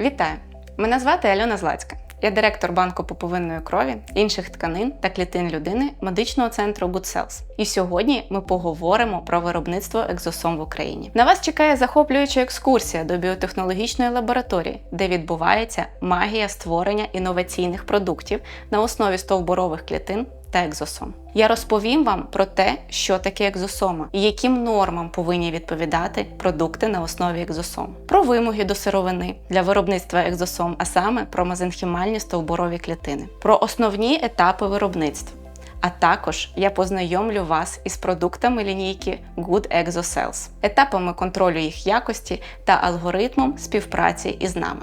Вітаю! Мене звати Альона Злацька. Я директор банку пуповинної крові, інших тканин та клітин людини медичного центру Good Cells. І сьогодні ми поговоримо про виробництво екзосом в Україні. На вас чекає захоплююча екскурсія до біотехнологічної лабораторії, де відбувається магія створення інноваційних продуктів на основі стовбурових клітин та екзосом. Я розповім вам про те, що таке екзосома і яким нормам повинні відповідати продукти на основі екзосом, про вимоги до сировини для виробництва екзосом, а саме про мезенхімальні стовбурові клітини, про основні етапи виробництва. А також я познайомлю вас із продуктами лінійки Good ExoCells, етапами контролю їх якості та алгоритмом співпраці із нами.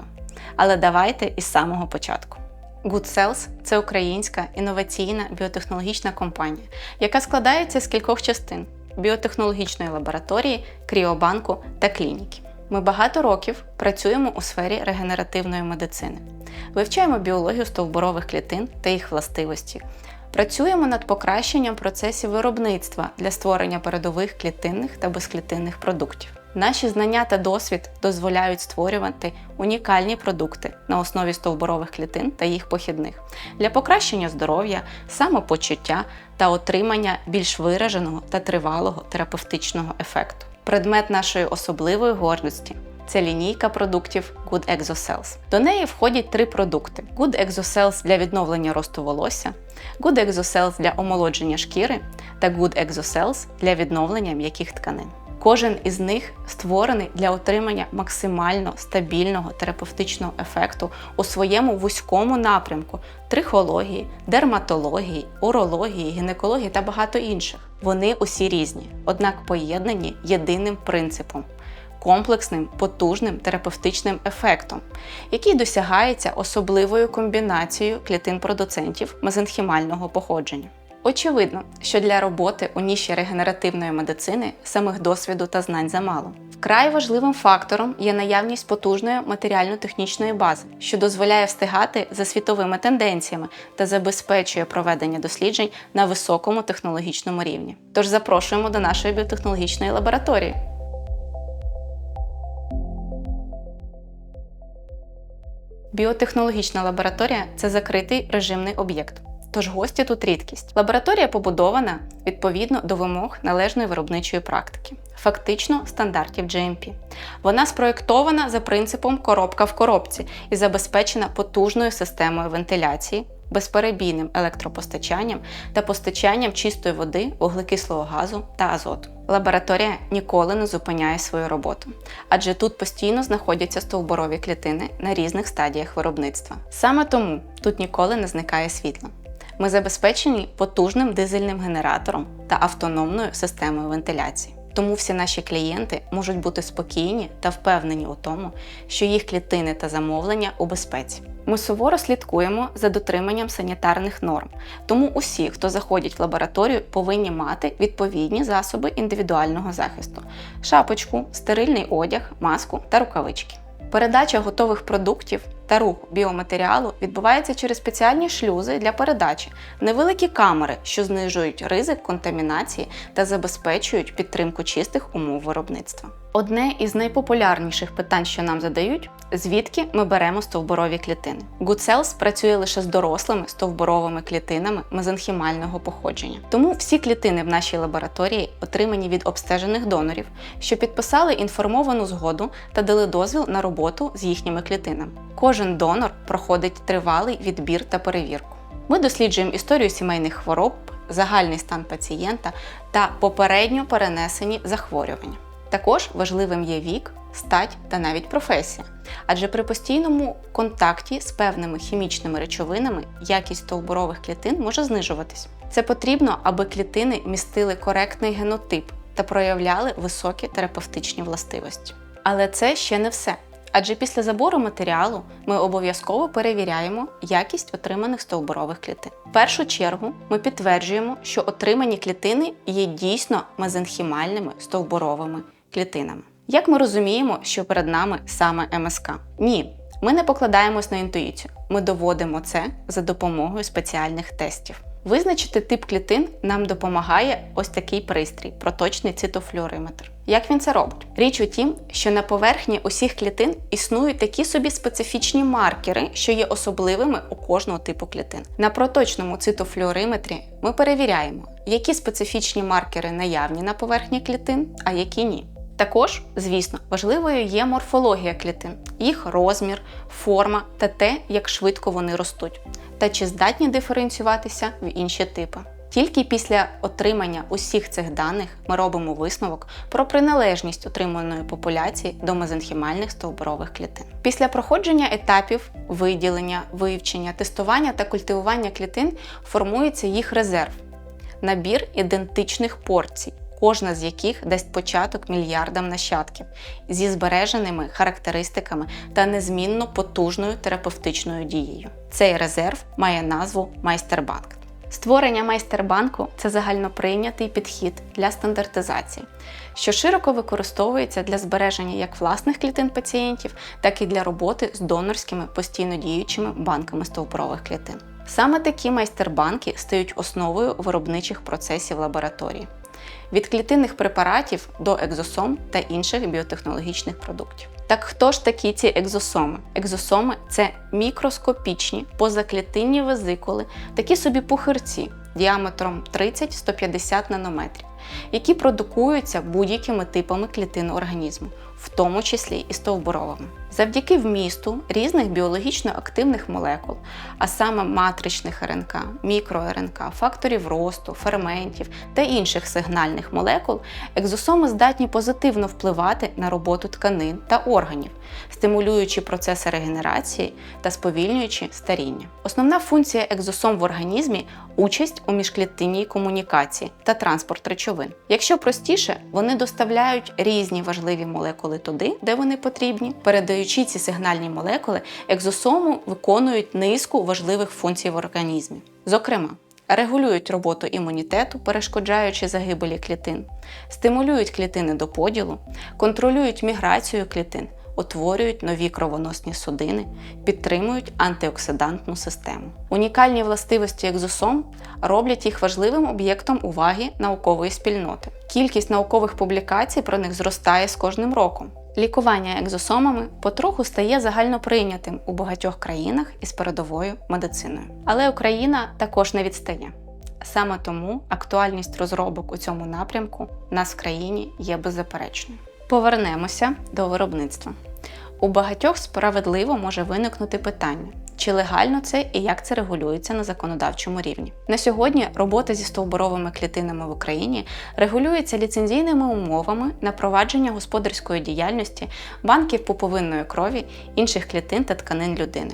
Але давайте із самого початку. Good Cells – це українська інноваційна біотехнологічна компанія, яка складається з кількох частин біотехнологічної лабораторії, кріобанку та клініки. Ми багато років працюємо у сфері регенеративної медицини, вивчаємо біологію стовбурових клітин та їх властивості. Працюємо над покращенням процесів виробництва для створення передових клітинних та безклітинних продуктів. Наші знання та досвід дозволяють створювати унікальні продукти на основі стовбурових клітин та їх похідних для покращення здоров'я, самопочуття та отримання більш вираженого та тривалого терапевтичного ефекту. Предмет нашої особливої гордості. Це лінійка продуктів Good ExoCells. До неї входять три продукти: Good ExoCells для відновлення росту волосся, Good ExoCells для омолодження шкіри та Good ExoCells для відновлення м'яких тканин. Кожен із них створений для отримання максимально стабільного терапевтичного ефекту у своєму вузькому напрямку трихології, дерматології, урології, гінекології та багато інших. Вони усі різні, однак поєднані єдиним принципом. Комплексним потужним терапевтичним ефектом, який досягається особливою комбінацією клітин продуцентів мезенхімального походження. Очевидно, що для роботи у ніші регенеративної медицини самих досвіду та знань замало. Вкрай важливим фактором є наявність потужної матеріально-технічної бази, що дозволяє встигати за світовими тенденціями та забезпечує проведення досліджень на високому технологічному рівні. Тож запрошуємо до нашої біотехнологічної лабораторії. Біотехнологічна лабораторія це закритий режимний об'єкт. Тож гості тут рідкість. Лабораторія побудована відповідно до вимог належної виробничої практики, фактично стандартів GMP. Вона спроєктована за принципом коробка в коробці і забезпечена потужною системою вентиляції, безперебійним електропостачанням та постачанням чистої води, вуглекислого газу та азоту. Лабораторія ніколи не зупиняє свою роботу, адже тут постійно знаходяться стовбурові клітини на різних стадіях виробництва. Саме тому тут ніколи не зникає світло. Ми забезпечені потужним дизельним генератором та автономною системою вентиляції. Тому всі наші клієнти можуть бути спокійні та впевнені у тому, що їх клітини та замовлення у безпеці. Ми суворо слідкуємо за дотриманням санітарних норм, тому усі, хто заходять в лабораторію, повинні мати відповідні засоби індивідуального захисту: шапочку, стерильний одяг, маску та рукавички. Передача готових продуктів та рух біоматеріалу відбувається через спеціальні шлюзи для передачі, невеликі камери, що знижують ризик контамінації та забезпечують підтримку чистих умов виробництва. Одне із найпопулярніших питань, що нам задають, звідки ми беремо стовбурові клітини. GoodCells працює лише з дорослими стовбуровими клітинами мезенхімального походження. Тому всі клітини в нашій лабораторії отримані від обстежених донорів, що підписали інформовану згоду та дали дозвіл на роботу з їхніми клітинами. Кожен донор проходить тривалий відбір та перевірку. Ми досліджуємо історію сімейних хвороб, загальний стан пацієнта та попередньо перенесені захворювання. Також важливим є вік, стать та навіть професія. Адже при постійному контакті з певними хімічними речовинами якість стовбурових клітин може знижуватись. Це потрібно, аби клітини містили коректний генотип та проявляли високі терапевтичні властивості. Але це ще не все. Адже після забору матеріалу ми обов'язково перевіряємо якість отриманих стовбурових клітин. В першу чергу ми підтверджуємо, що отримані клітини є дійсно мезенхімальними стовбуровими клітинами. Як ми розуміємо, що перед нами саме МСК? Ні, ми не покладаємось на інтуїцію. Ми доводимо це за допомогою спеціальних тестів. Визначити тип клітин нам допомагає ось такий пристрій проточний цитофлюориметр. Як він це робить? Річ у тім, що на поверхні усіх клітин існують такі собі специфічні маркери, що є особливими у кожного типу клітин. На проточному цитофлюориметрі ми перевіряємо, які специфічні маркери наявні на поверхні клітин, а які ні. Також, звісно, важливою є морфологія клітин, їх розмір, форма та те, як швидко вони ростуть, та чи здатні диференціюватися в інші типи. Тільки після отримання усіх цих даних ми робимо висновок про приналежність отриманої популяції до мезенхімальних стовбурових клітин. Після проходження етапів виділення, вивчення, тестування та культивування клітин формується їх резерв, набір ідентичних порцій кожна з яких дасть початок мільярдам нащадків зі збереженими характеристиками та незмінно потужною терапевтичною дією. Цей резерв має назву майстербанк. Створення майстербанку це загальноприйнятий підхід для стандартизації, що широко використовується для збереження як власних клітин пацієнтів, так і для роботи з донорськими постійно діючими банками стовбурових клітин. Саме такі майстербанки стають основою виробничих процесів лабораторії від клітинних препаратів до екзосом та інших біотехнологічних продуктів. Так хто ж такі ці екзосоми? Екзосоми це мікроскопічні позаклітинні везикули, такі собі пухирці діаметром 30-150 нанометрів, які продукуються будь-якими типами клітин організму, в тому числі і стовбуровими. Завдяки вмісту різних біологічно активних молекул, а саме матричних РНК, мікро-РНК, факторів росту, ферментів та інших сигнальних молекул, екзосоми здатні позитивно впливати на роботу тканин та органів, стимулюючи процеси регенерації та сповільнюючи старіння. Основна функція екзосом в організмі участь у міжклітинній комунікації та транспорт речовин. Якщо простіше, вони доставляють різні важливі молекули туди, де вони потрібні, передаючи ці сигнальні молекули, екзосому виконують низку важливих функцій в організмі. Зокрема, Регулюють роботу імунітету, перешкоджаючи загибелі клітин, стимулюють клітини до поділу, контролюють міграцію клітин, утворюють нові кровоносні судини, підтримують антиоксидантну систему. Унікальні властивості екзосом роблять їх важливим об'єктом уваги наукової спільноти. Кількість наукових публікацій про них зростає з кожним роком. Лікування екзосомами потроху стає загальноприйнятим у багатьох країнах із передовою медициною. Але Україна також не відстає. Саме тому актуальність розробок у цьому напрямку в нас в країні є беззаперечною. Повернемося до виробництва. У багатьох справедливо може виникнути питання, чи легально це і як це регулюється на законодавчому рівні. На сьогодні робота зі стовбуровими клітинами в Україні регулюється ліцензійними умовами на провадження господарської діяльності банків пуповинної крові, інших клітин та тканин людини.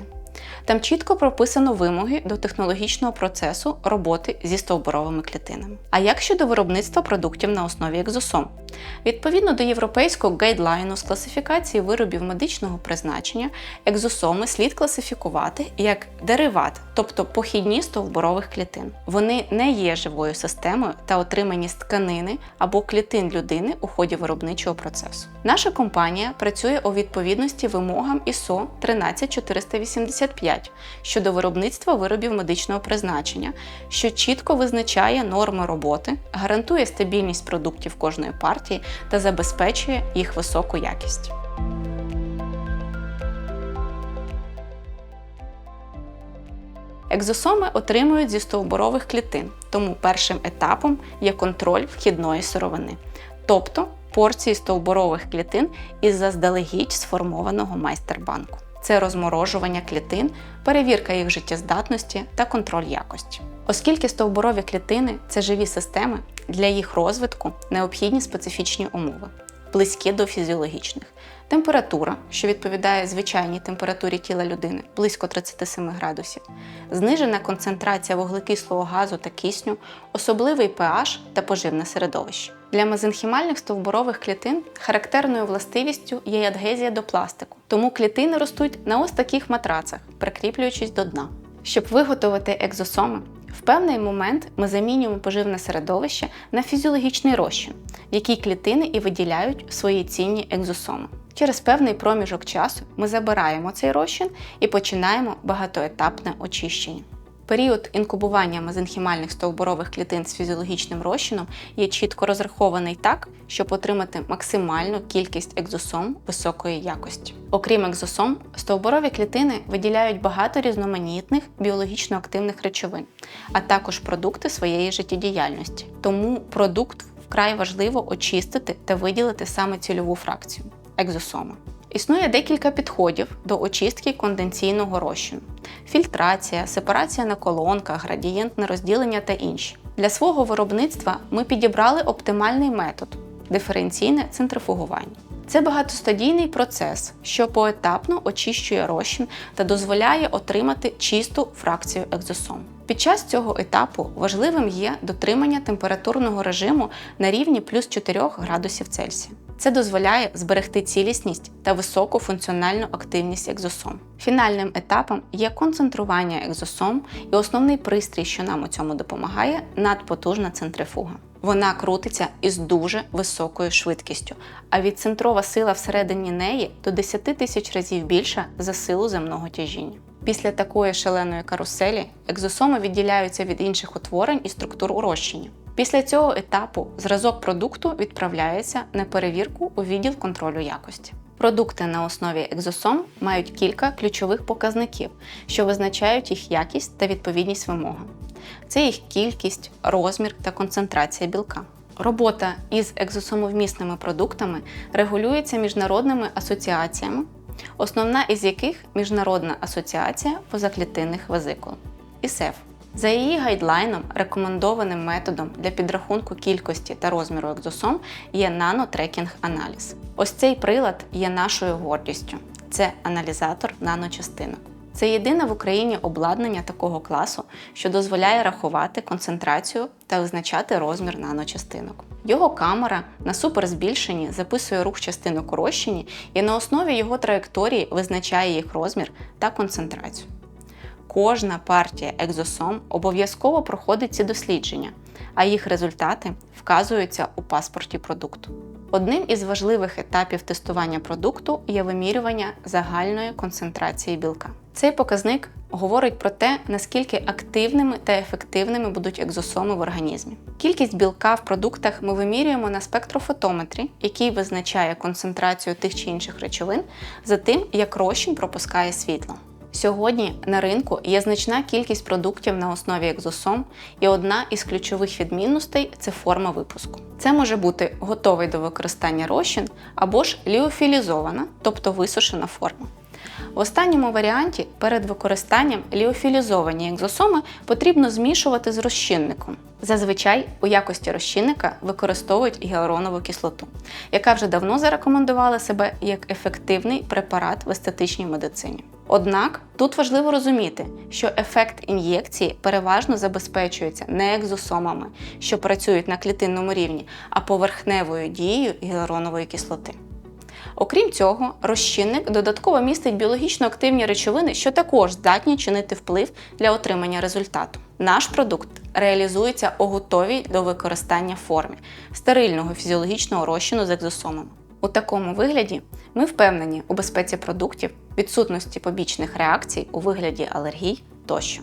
Там чітко прописано вимоги до технологічного процесу роботи зі стовбуровими клітинами. А як щодо виробництва продуктів на основі екзосом? Відповідно до європейського гайдлайну з класифікації виробів медичного призначення, екзосоми слід класифікувати як дериват, тобто похідні стовбурових клітин. Вони не є живою системою та отримані з тканини або клітин людини у ході виробничого процесу. Наша компанія працює у відповідності вимогам ISO 13485 щодо виробництва виробів медичного призначення, що чітко визначає норми роботи, гарантує стабільність продуктів кожної партії партії та забезпечує їх високу якість. Екзосоми отримують зі стовбурових клітин, тому першим етапом є контроль вхідної сировини, тобто порції стовбурових клітин із заздалегідь сформованого майстербанку. Це розморожування клітин, перевірка їх життєздатності та контроль якості. Оскільки стовбурові клітини це живі системи, для їх розвитку необхідні специфічні умови, близькі до фізіологічних. Температура, що відповідає звичайній температурі тіла людини, близько 37 градусів, знижена концентрація вуглекислого газу та кисню, особливий pH та поживне середовище. Для мезенхімальних стовбурових клітин характерною властивістю є адгезія до пластику, тому клітини ростуть на ось таких матрацах, прикріплюючись до дна. Щоб виготовити екзосоми, в певний момент ми замінюємо поживне середовище на фізіологічний розчин, в який клітини і виділяють свої цінні екзосоми. Через певний проміжок часу ми забираємо цей розчин і починаємо багатоетапне очищення. Період інкубування мезенхімальних стовбурових клітин з фізіологічним розчином є чітко розрахований так, щоб отримати максимальну кількість екзосом високої якості. Окрім екзосом, стовбурові клітини виділяють багато різноманітних біологічно активних речовин, а також продукти своєї життєдіяльності. Тому продукт вкрай важливо очистити та виділити саме цільову фракцію екзосоми. Існує декілька підходів до очистки конденційного розчину: фільтрація, сепарація на колонках, градієнтне розділення та інші. Для свого виробництва ми підібрали оптимальний метод диференційне центрифугування. Це багатостадійний процес, що поетапно очищує розчин та дозволяє отримати чисту фракцію екзосом. Під час цього етапу важливим є дотримання температурного режиму на рівні плюс 4 градусів Цельсія. Це дозволяє зберегти цілісність та високу функціональну активність екзосом. Фінальним етапом є концентрування екзосом і основний пристрій, що нам у цьому допомагає надпотужна центрифуга. Вона крутиться із дуже високою швидкістю, а відцентрова сила всередині неї до 10 тисяч разів більша за силу земного тяжіння. Після такої шаленої каруселі екзосоми відділяються від інших утворень і структур у розчині. Після цього етапу зразок продукту відправляється на перевірку у відділ контролю якості. Продукти на основі екзосом мають кілька ключових показників, що визначають їх якість та відповідність вимогам. Це їх кількість, розмір та концентрація білка. Робота із екзосомовмісними продуктами регулюється міжнародними асоціаціями, основна із яких Міжнародна асоціація позаклітинних везикул ІСЕФ. За її гайдлайном, рекомендованим методом для підрахунку кількості та розміру екзосом є нанотрекінг-аналіз. Ось цей прилад є нашою гордістю. Це аналізатор наночастинок. Це єдине в Україні обладнання такого класу, що дозволяє рахувати концентрацію та визначати розмір наночастинок. Його камера на суперзбільшенні записує рух частинок у розчині і на основі його траєкторії визначає їх розмір та концентрацію. Кожна партія екзосом обов'язково проходить ці дослідження, а їх результати вказуються у паспорті продукту. Одним із важливих етапів тестування продукту є вимірювання загальної концентрації білка. Цей показник говорить про те, наскільки активними та ефективними будуть екзосоми в організмі. Кількість білка в продуктах ми вимірюємо на спектрофотометрі, який визначає концентрацію тих чи інших речовин за тим, як розчин пропускає світло. Сьогодні на ринку є значна кількість продуктів на основі екзосом, і одна із ключових відмінностей це форма випуску. Це може бути готовий до використання розчин або ж ліофілізована, тобто висушена форма. В останньому варіанті перед використанням ліофілізовані екзосоми потрібно змішувати з розчинником. Зазвичай у якості розчинника використовують гіалуронову кислоту, яка вже давно зарекомендувала себе як ефективний препарат в естетичній медицині. Однак тут важливо розуміти, що ефект ін'єкції переважно забезпечується не екзосомами, що працюють на клітинному рівні, а поверхневою дією гіалуронової кислоти. Окрім цього, розчинник додатково містить біологічно активні речовини, що також здатні чинити вплив для отримання результату. Наш продукт реалізується у готовій до використання формі стерильного фізіологічного розчину з екзосомами. У такому вигляді ми впевнені у безпеці продуктів, відсутності побічних реакцій у вигляді алергій тощо.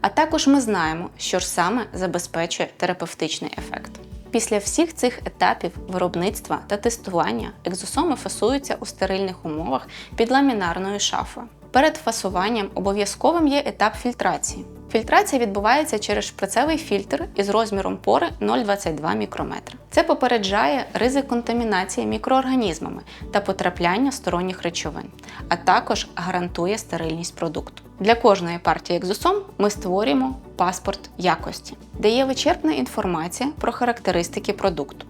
А також ми знаємо, що ж саме забезпечує терапевтичний ефект. Після всіх цих етапів виробництва та тестування екзосоми фасуються у стерильних умовах під ламінарною шафою. Перед фасуванням обов'язковим є етап фільтрації. Фільтрація відбувається через шприцевий фільтр із розміром пори 0,22 мікрометра. Це попереджає ризик контамінації мікроорганізмами та потрапляння сторонніх речовин, а також гарантує стерильність продукту. Для кожної партії екзосом ми створюємо паспорт якості, де є вичерпна інформація про характеристики продукту,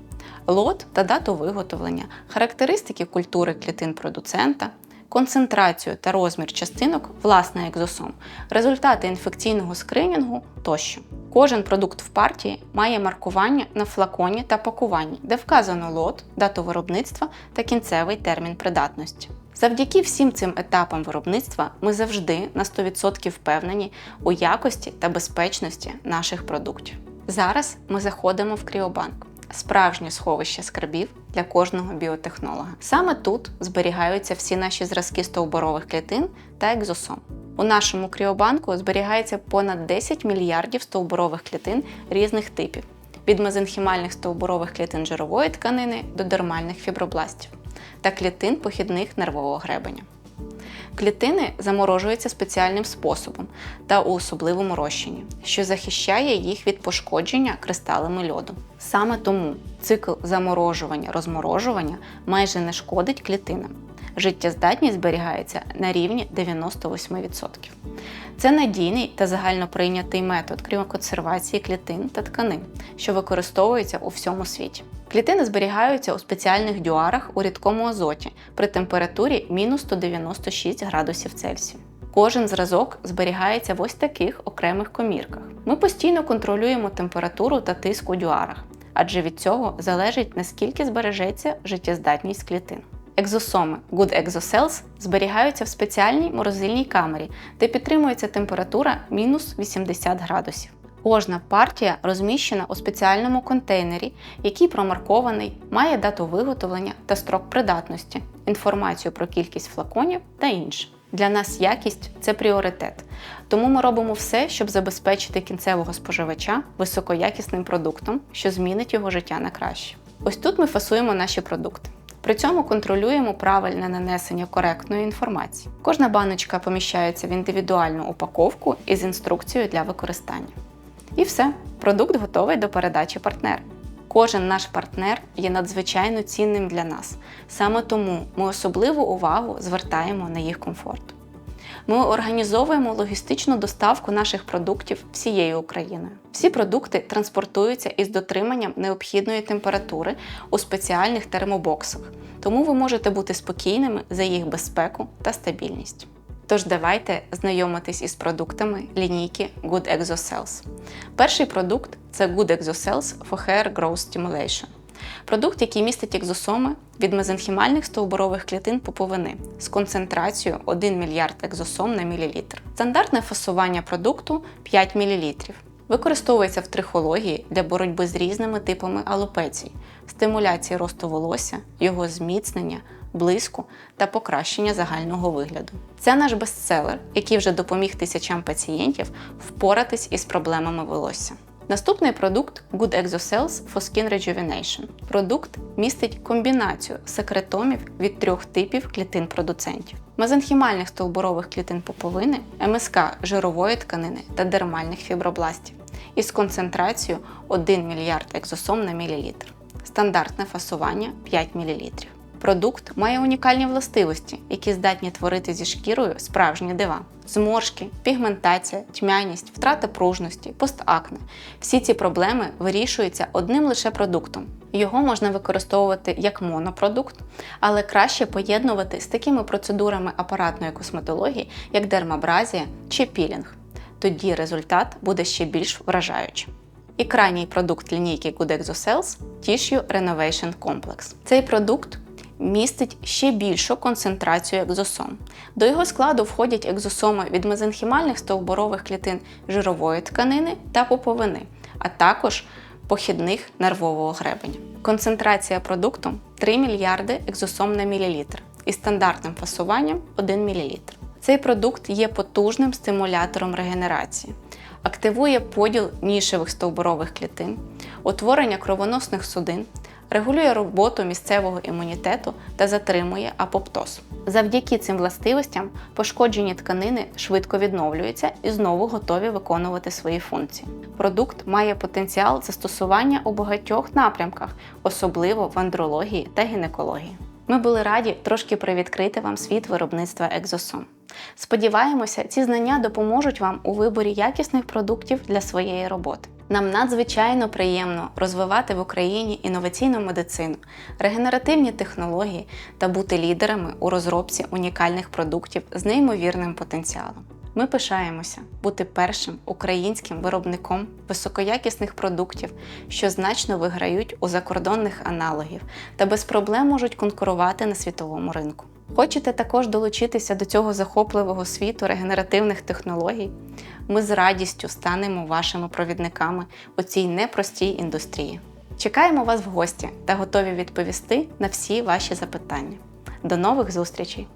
лот та дату виготовлення, характеристики культури клітин продуцента концентрацію та розмір частинок власне екзосом, результати інфекційного скринінгу тощо. Кожен продукт в партії має маркування на флаконі та пакуванні, де вказано лот, дату виробництва та кінцевий термін придатності. Завдяки всім цим етапам виробництва ми завжди на 100% впевнені у якості та безпечності наших продуктів. Зараз ми заходимо в Кріобанк справжнє сховище скарбів для кожного біотехнолога. Саме тут зберігаються всі наші зразки стовбурових клітин та екзосом. У нашому кріобанку зберігається понад 10 мільярдів стовбурових клітин різних типів від мезенхімальних стовбурових клітин жирової тканини до дермальних фібробластів та клітин похідних нервового гребеня. Клітини заморожуються спеціальним способом та у особливому розчині, що захищає їх від пошкодження кристалами льоду. Саме тому цикл заморожування-розморожування майже не шкодить клітинам. Життєздатність зберігається на рівні 98%. Це надійний та загальноприйнятий метод кріоконсервації клітин та тканин, що використовується у всьому світі. Клітини зберігаються у спеціальних дюарах у рідкому азоті при температурі мінус 196 градусів Цельсію. Кожен зразок зберігається в ось таких окремих комірках. Ми постійно контролюємо температуру та тиск у дюарах, адже від цього залежить наскільки збережеться життєздатність клітин. Екзосоми Good Exocells зберігаються в спеціальній морозильній камері, де підтримується температура мінус 80 градусів. Кожна партія розміщена у спеціальному контейнері, який промаркований, має дату виготовлення та строк придатності, інформацію про кількість флаконів та інше. Для нас якість це пріоритет, тому ми робимо все, щоб забезпечити кінцевого споживача високоякісним продуктом, що змінить його життя на краще. Ось тут ми фасуємо наші продукти. При цьому контролюємо правильне нанесення коректної інформації. Кожна баночка поміщається в індивідуальну упаковку із інструкцією для використання. І все, продукт готовий до передачі партнера. Кожен наш партнер є надзвичайно цінним для нас. Саме тому ми особливу увагу звертаємо на їх комфорт. Ми організовуємо логістичну доставку наших продуктів всією Україною. Всі продукти транспортуються із дотриманням необхідної температури у спеціальних термобоксах, тому ви можете бути спокійними за їх безпеку та стабільність. Тож давайте знайомитись із продуктами лінійки Good Exocells. Перший продукт це Good Exocells for Hair Growth Stimulation. Продукт, який містить екзосоми від мезенхімальних стовбурових клітин пуповини з концентрацією 1 мільярд екзосом на мілілітр. Стандартне фасування продукту 5 мл. Використовується в трихології для боротьби з різними типами алопецій, стимуляції росту волосся, його зміцнення, блиску та покращення загального вигляду. Це наш бестселер, який вже допоміг тисячам пацієнтів впоратись із проблемами волосся. Наступний продукт Good Exocells for Skin Rejuvenation. Продукт містить комбінацію секретомів від трьох типів клітин-продуцентів: мезенхімальних стовбурових клітин поповини, МСК жирової тканини та дермальних фібробластів із концентрацією 1 мільярд екзосом на мілілітр. Стандартне фасування 5 мл. Продукт має унікальні властивості, які здатні творити зі шкірою справжні дива. Зморшки, пігментація, тьмяність, втрата пружності, постакне. Всі ці проблеми вирішуються одним лише продуктом. Його можна використовувати як монопродукт, але краще поєднувати з такими процедурами апаратної косметології, як дермабразія чи пілінг. Тоді результат буде ще більш вражаючим. І крайній продукт лінійки Good Exocells – Tissue Renovation Complex. Цей продукт містить ще більшу концентрацію екзосом. До його складу входять екзосоми від мезенхімальних стовбурових клітин жирової тканини та пуповини, а також похідних нервового гребеня. Концентрація продукту 3 мільярди екзосом на мілілітр і стандартним фасуванням 1 мл. Цей продукт є потужним стимулятором регенерації, активує поділ нішевих стовбурових клітин, утворення кровоносних судин, регулює роботу місцевого імунітету та затримує апоптоз. Завдяки цим властивостям пошкоджені тканини швидко відновлюються і знову готові виконувати свої функції. Продукт має потенціал застосування у багатьох напрямках, особливо в андрології та гінекології. Ми були раді трошки привідкрити вам світ виробництва екзосом. Сподіваємося, ці знання допоможуть вам у виборі якісних продуктів для своєї роботи. Нам надзвичайно приємно розвивати в Україні інноваційну медицину, регенеративні технології та бути лідерами у розробці унікальних продуктів з неймовірним потенціалом. Ми пишаємося бути першим українським виробником високоякісних продуктів, що значно виграють у закордонних аналогів та без проблем можуть конкурувати на світовому ринку. Хочете також долучитися до цього захопливого світу регенеративних технологій? Ми з радістю станемо вашими провідниками у цій непростій індустрії. Чекаємо вас в гості та готові відповісти на всі ваші запитання. До нових зустрічей!